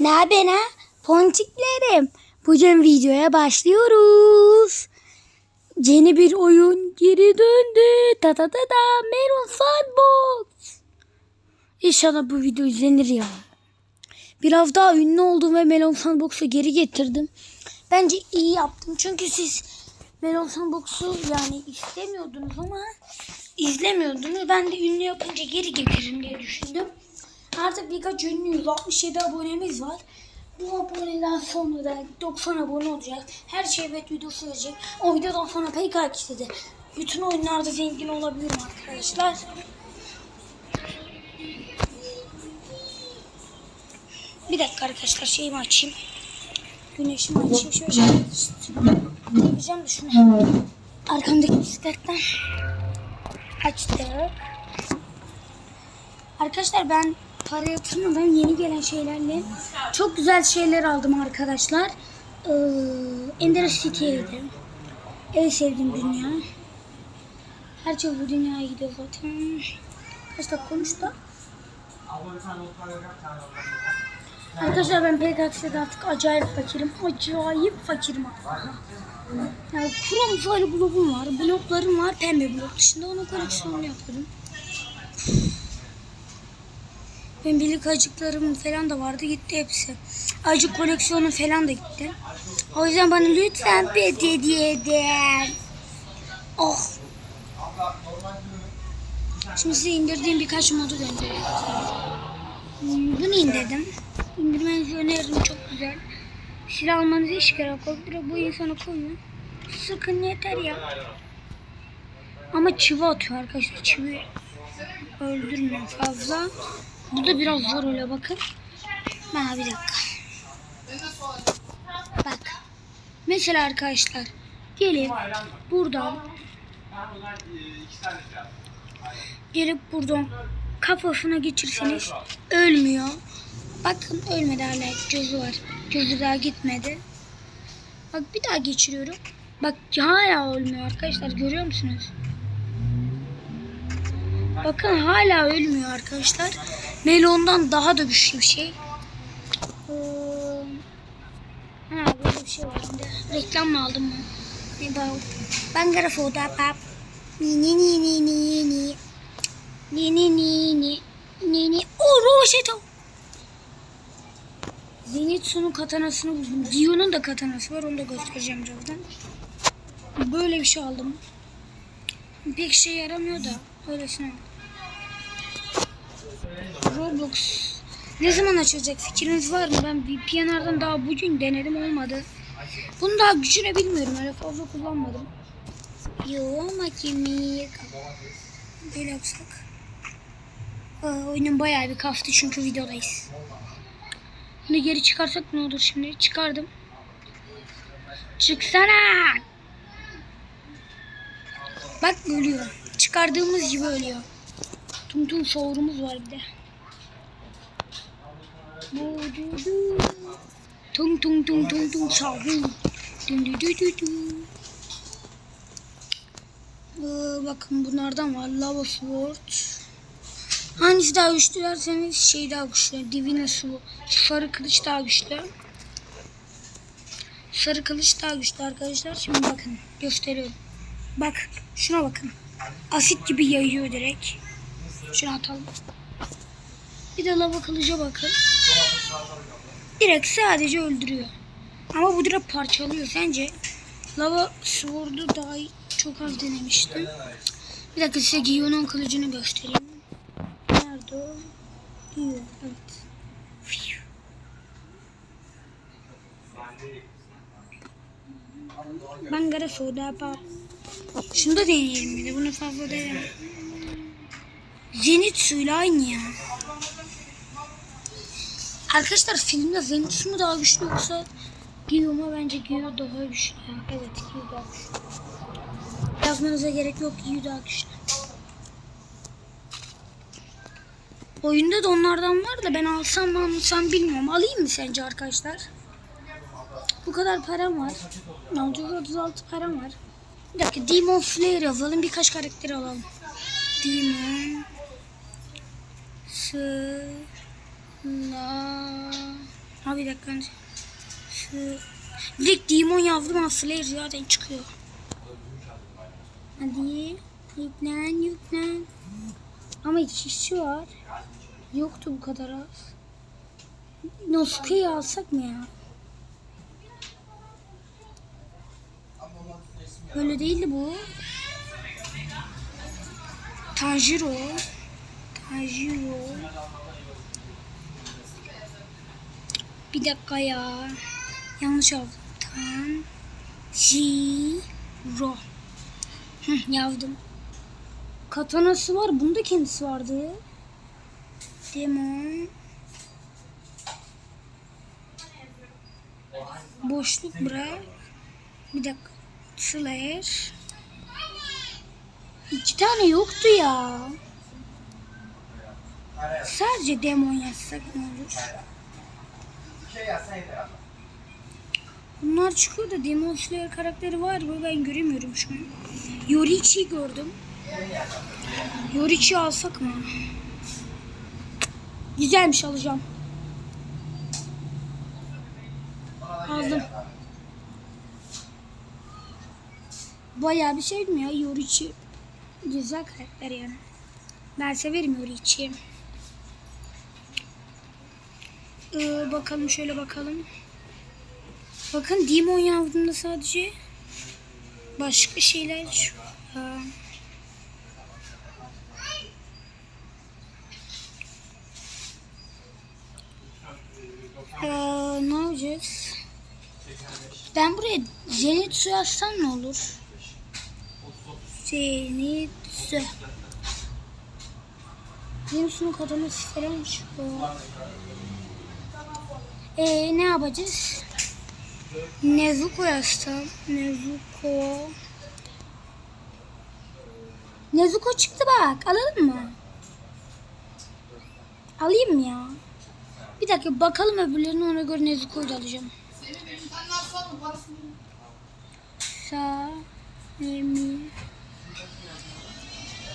Ne haber ha? Ponçiklerim. Bugün videoya başlıyoruz. Yeni bir oyun geri döndü. Ta ta ta ta. Meron Sandbox. İnşallah bu video izlenir ya. Biraz daha ünlü oldum ve Melon Sandbox'u geri getirdim. Bence iyi yaptım. Çünkü siz Melon Sandbox'u yani istemiyordunuz ama izlemiyordunuz. Ben de ünlü yapınca geri getiririm diye düşündüm. Artık birkaç ünlüyüz. 67 abonemiz var. Bu aboneden sonra da 90 abone olacak. Her şey evet videosu gelecek. O videodan sonra PKX'de de bütün oyunlarda zengin olabilirim arkadaşlar. Bir dakika arkadaşlar şeyimi açayım. Güneşimi açayım. Şöyle şöyle yapacağım da şunu. Arkamdaki bisikletten açtık. Arkadaşlar ben para yatırmadan yeni gelen şeylerle çok güzel şeyler aldım arkadaşlar. Ee, Ender City'ye gidelim. En sevdiğim dünya. Her şey bu dünyaya gidiyor zaten. Kaç dakika konuştu? Arkadaşlar ben PKX'de artık acayip fakirim. Acayip fakirim artık. Yani Chrome file blogum var. Bloklarım var. Pembe blok dışında onun koleksiyonunu yapıyorum. Benim birlik acıklarım falan da vardı. Gitti hepsi. Acık koleksiyonu falan da gitti. O yüzden bana lütfen bir hediye edin. Oh. Şimdi size indirdiğim birkaç modu gönderiyorum. Hmm, Bunu indirdim. İndirmenizi öneririm çok güzel. Silah almanıza hiç gerek yok. Direkt bu insana koyun. Sıkın yeter ya. Ama çivi atıyor arkadaşlar. Çivi öldürmüyor fazla. Bu da biraz zor öyle bakın. Ha bir dakika. Bak. Mesela arkadaşlar gelip buradan gelip buradan kafasına geçirseniz ölmüyor. Bakın ölmedi hala gözü var. Gözü daha gitmedi. Bak bir daha geçiriyorum. Bak hala ölmüyor arkadaşlar görüyor musunuz? Bakın hala ölmüyor arkadaşlar. Melon'dan daha da güçlü bir şey. Ee, ha böyle bir şey var şimdi. Reklam mı aldım mı? Ne bak. Ben grafoda pap. Ni ni ni ni ni ni. Ni ni ni ni. Ni ni. Oh Roşeto. Zenitsu'nun katanasını buldum. Dio'nun da katanası var. Onu da göstereceğim birazdan. Böyle bir şey aldım. Pek şey yaramıyor da. Öylesine aldım. Roblox ne zaman açılacak fikriniz var mı? Ben VPN'lerden daha bugün denedim olmadı. Bunu daha gücüne bilmiyorum. Öyle fazla kullanmadım. Yo makimi. Böyle yapsak. Aa, oyunun bayağı bir kastı çünkü videodayız. Bunu geri çıkarsak ne olur şimdi? Çıkardım. Çıksana. Bak ölüyor. Çıkardığımız gibi ölüyor. Tum tum şovrumuz var bir de. Tum tum tum tum şovrum. Dum du du du du. Ee, bakın bunlardan var. Lava Sword. Hangisi daha güçlü derseniz şey daha güçlü. Divine Sword. Sarı kılıç daha güçlü. Sarı kılıç daha güçlü arkadaşlar. Şimdi bakın gösteriyorum. Bak şuna bakın. Asit gibi yayıyor direkt. Şunu atalım. Bir de lava kılıca bakın. Direkt sadece öldürüyor. Ama bu direkt parçalıyor. Sence lava sword'u daha çok az denemiştim. Bir dakika size Gion'un kılıcını göstereyim. Nerede o? Gio, evet. Bangara soda pop. Şunu da deneyelim bir de. Bunu fazla denemem. Zenitsu ile aynı ya. Arkadaşlar filmde Zenitsu mu daha güçlü yoksa Gio mu? Bence Gio daha güçlü. Evet Gio daha güçlü. Yazmanıza gerek yok Gio daha güçlü. Oyunda da onlardan var da ben alsam mı almasam bilmiyorum. Alayım mı sence arkadaşlar? Bu kadar param var. 636 param var. Bir dakika Demon Slayer yazalım. Birkaç karakteri alalım. Demon Slayer. bir dakika. Şu... Direkt Demon yazdım Slayer zaten çıkıyor. Hadi yüklen yüklen. Ama iki kişi var. Yoktu bu kadar az. Nosuke'yi alsak mı ya? Böyle değildi bu. Tanjiro. Tanjiro. Bir dakika ya. Yanlış oldu. Tanjiro. Hı, yazdım. Katanası var. Bunda kendisi vardı. Demon. Boşluk bırak. Bir dakika. Slayer. İki tane yoktu ya. Sadece demon yazsak ne olur? Bunlar çıkıyor da Demon Slayer karakteri var mı ben göremiyorum şu an. Yorichi'yi gördüm. Yorichi'yi alsak mı? Güzelmiş alacağım. Aldım. Bayağı bir sevdim ya Yorichi. Güzel karakter yani. Ben severim Yorichi'yi. Ee, bakalım şöyle bakalım. Bakın Demon yazdığında sadece başka şeyler. Ha. Ee, ne yapacağız? Ben buraya Zenitsu yazsam ne olur? Zenitsu. Zenitsu'nun kadını falan çıkıyor. Ee, ne yapacağız? Nezuko yazsam. Nezuko. Nezuko çıktı bak. Alalım mı? Alayım mı ya? Bir dakika bakalım öbürlerine ona göre Nezuko'yu da alacağım. Sa Nemi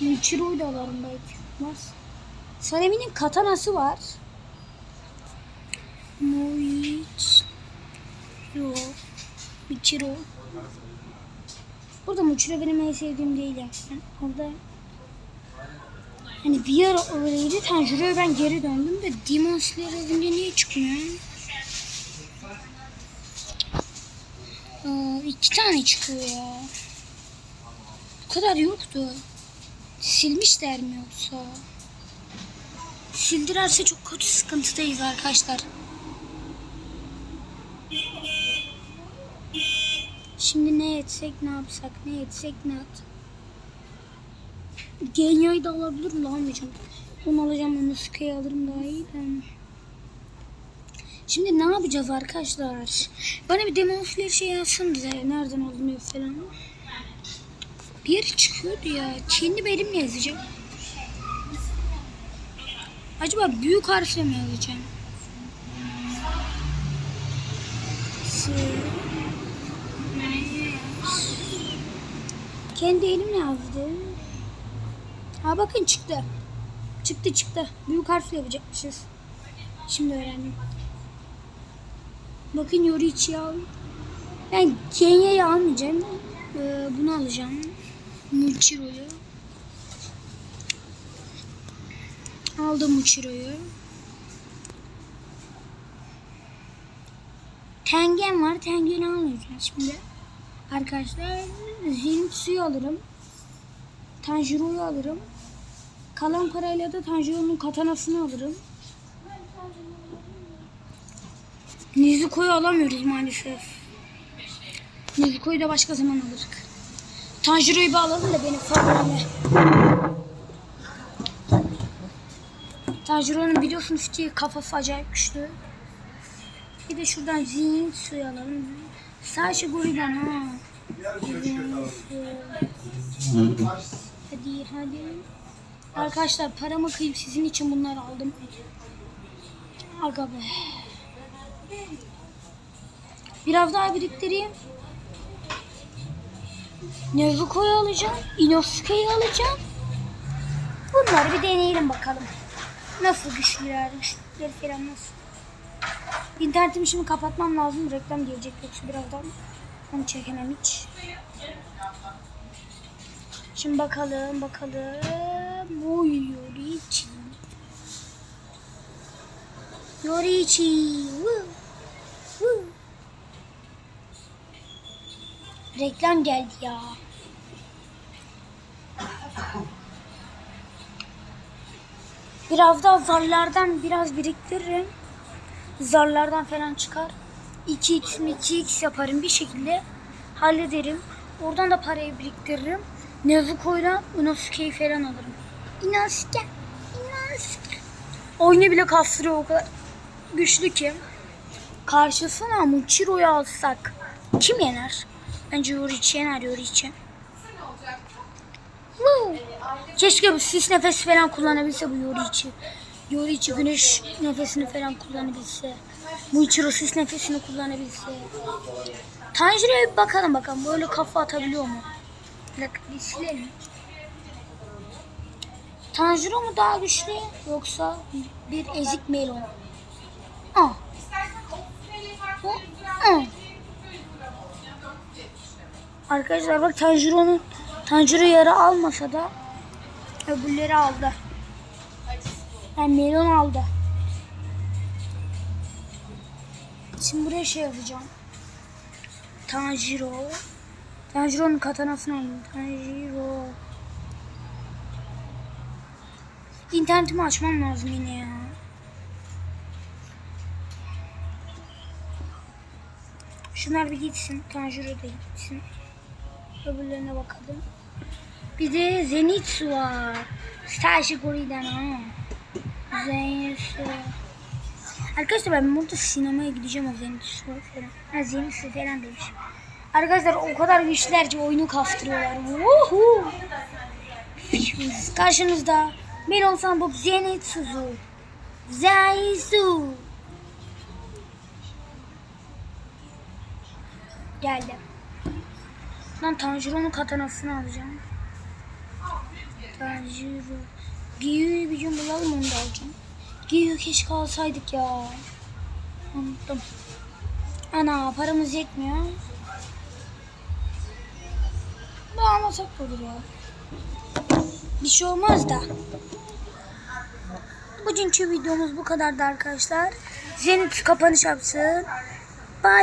Michiro'yu da alalım belki. Mas. Sanemi'nin katanası var. Moichiro. Michiro. Burada Michiro benim en sevdiğim değil yani. Orada Hani bir ara öyleydi. Tanjiro'ya ben geri döndüm de Demon Slayer yazınca niye çıkmıyor? Aa, iki tane çıkıyor ya. Bu kadar yoktu. Silmişler mi yoksa? Sildirerse çok kötü sıkıntıdayız arkadaşlar. Şimdi ne etsek ne yapsak ne etsek ne yapsak. Genya'yı da alabilir mi? Almayacağım. Onu alacağım. Onu Suka'yı alırım daha iyi. Ben... Şimdi ne yapacağız arkadaşlar? Bana bir Demon Slayer şey yazsanıza. Nereden alınıyor falan. Bir çıkıyordu ya. Kendi elimle yazacağım. Acaba büyük harfle mi yazacağım? S- Kendi elimle yazdım. Ha bakın çıktı. Çıktı çıktı. Büyük harfle yapacakmışız. Şimdi öğrendim. Bakın Yorichi'yi al. Ben Kenya'yı almayacağım. Ee, bunu alacağım. Muchiro'yu. Aldım Muchiro'yu. Tengen var. Tengen'i almayacağım şimdi. Arkadaşlar Zenitsu'yu alırım. Tanjiro'yu alırım. Kalan parayla da Tanjiro'nun katanasını alırım. Nezuko'yu alamıyoruz maalesef. Nezuko'yu da başka zaman alırız. Tanjiro'yu bir alalım da benim favorime. Tanjiro'nun biliyorsunuz ki kafası acayip güçlü. Bir de şuradan zihin suyu alalım. Zihin suyu. Hadi hadi. Arkadaşlar paramı kıyıp sizin için bunları aldım. Aga be. Biraz daha biriktireyim. Nezuko'yu alacağım. Inosuke'yi alacağım. Bunları bir deneyelim bakalım. Nasıl güçlüler, güçlükleri falan nasıl. İnternetimi şimdi kapatmam lazım. Reklam gelecek yoksa birazdan. Onu çekemem hiç. Şimdi bakalım bakalım. Oy Yorichi. Yorichi. Reklam geldi ya. Biraz daha zarlardan biraz biriktiririm. Zarlardan falan çıkar. 2x mi 2x yaparım bir şekilde hallederim. Oradan da parayı biriktiririm. Nezuko'yla Inosuke'yi falan alırım. Inosuke, Inosuke. Oyunu bile kastırıyor o kadar güçlü ki. Karşısına Muchiro'yu alsak kim yener? Bence Yorichi yener Yorichi. Keşke bu sis nefesi falan kullanabilse bu Yorichi. Yorichi güneş nefesini falan kullanabilse. Muichiro sis nefesini kullanabilse. Tanjiro'ya bir bakalım bakalım. Böyle kafa atabiliyor mu? Dakika bir silelim. Tanjiro mu daha güçlü yoksa bir ezik melon? Ah. Bu, ah. Arkadaşlar bak Tanjiro'nun Tanjiro yarı almasa da öbürleri aldı. Yani melon aldı. Şimdi buraya şey yapacağım. Tanjiro. Tanjiro'nun katanasını alayım. Tanjiro. İnternetimi açmam lazım yine ya. Şunlar bir gitsin. Tanjiro da gitsin. Öbürlerine bakalım. Bir de Zenitsu var. Sashigori'den ha. Zenitsu. Arkadaşlar ben burada sinemaya gideceğim o falan. Ha Zenitsu falan demiş. Arkadaşlar o kadar güçler ki oyunu kastırıyorlar. Woohoo! Karşınızda Melon Sanbok Zenitsu'zu. Zenitsu. Geldi. Lan Tanjiro'nun katanasını alacağım. Tanjiro. Giyu'yu bir gün bulalım onu da alacağım. Giyu keşke alsaydık ya. Unuttum. Ana paramız yetmiyor. Bağlamasak da olur ya. Bir şey olmaz da. Bugünkü videomuz bu kadardı arkadaşlar. Zenit kapanış yapsın.